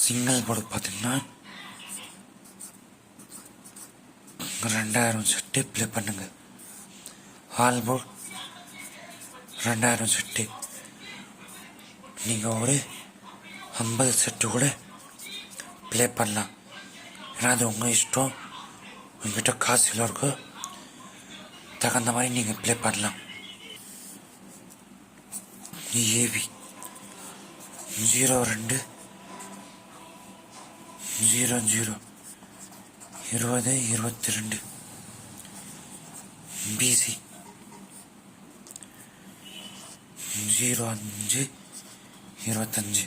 Single board பார்த்தீங்கன்னா ரெண்டாயிரம் set play பண்ணுங்க. ஹால் போர்ட் ரெண்டாயிரம் செட்டு. நீங்கள் ஒரு ஐம்பது செட்டு கூட ப்ளே பண்ணலாம். ஏன்னா அது உங்கள் இஷ்டம். உங்ககிட்ட காசு இல்லை இருக்கோ தகுந்த மாதிரி நீங்கள் ப்ளே பண்ணலாம். ஏவி ஜீரோ ரெண்டு ஜீரோ ஜீரோ இருபது இருபத்தி ரெண்டு பிசி ஜீரோ அஞ்சு இருபத்தஞ்சு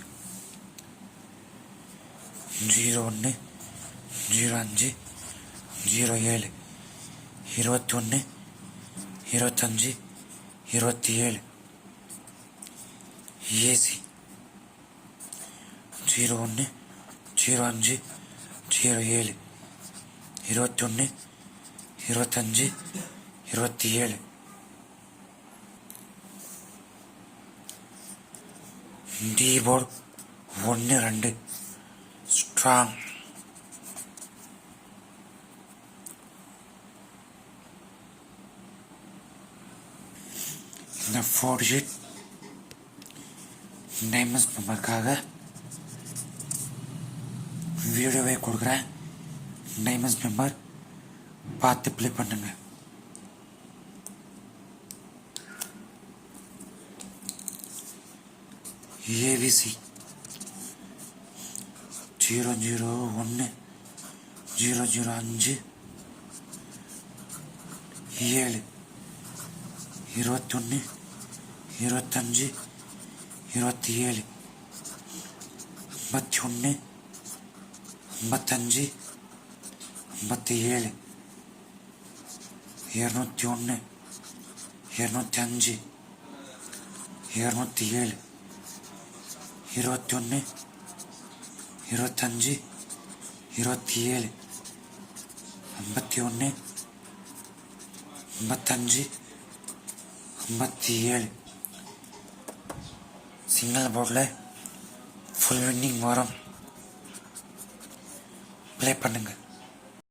ஜீரோ ஒன்று ஜீரோ அஞ்சு ஜீரோ ஏழு இருபத்தி ஒன்று இருபத்தஞ்சு இருபத்தி ஏழு ஏசி ஜீரோ ஒன்று ஜீரோ அஞ்சு ஜீரோ ஏழு இருபத்தி ஒன்று இருபத்தஞ்சு இருபத்தி ஏழு டி ஒன்று ரெண்டு ஸ்ட்ராங் இந்த ஃபோர் ஷீட் டைமண்ட்ஸ் நம்பருக்காக வீடியோவே கொடுக்குறேன். டைமண்ட்ஸ் மெம்பர் பார்த்து ப்ளே பண்ணுங்க. ஏவிசி ஜீரோ ஜீரோ ஒன்று ஜீரோ ஜீரோ அஞ்சு ஏழு இருபத்தொன்று இருபத்தஞ்சு இருபத்தி ஏழு ஐம்பத்தி ஒன்று ஐம்பத்தஞ்சு ஐம்பத்தி ஏழு இரநூத்தி ஒன்று இரநூத்தி அஞ்சு இரநூத்தி ஏழு இருபத்தி ஒன்று இருபத்தஞ்சு இருபத்தி ஏழு ஐம்பத்தி ஒன்று ஐம்பத்தஞ்சு ஐம்பத்தி ஏழு சிங்கிள் போர்டில் ஃபுல் வின்னிங் வரும். ப்ளே பண்ணுங்கள்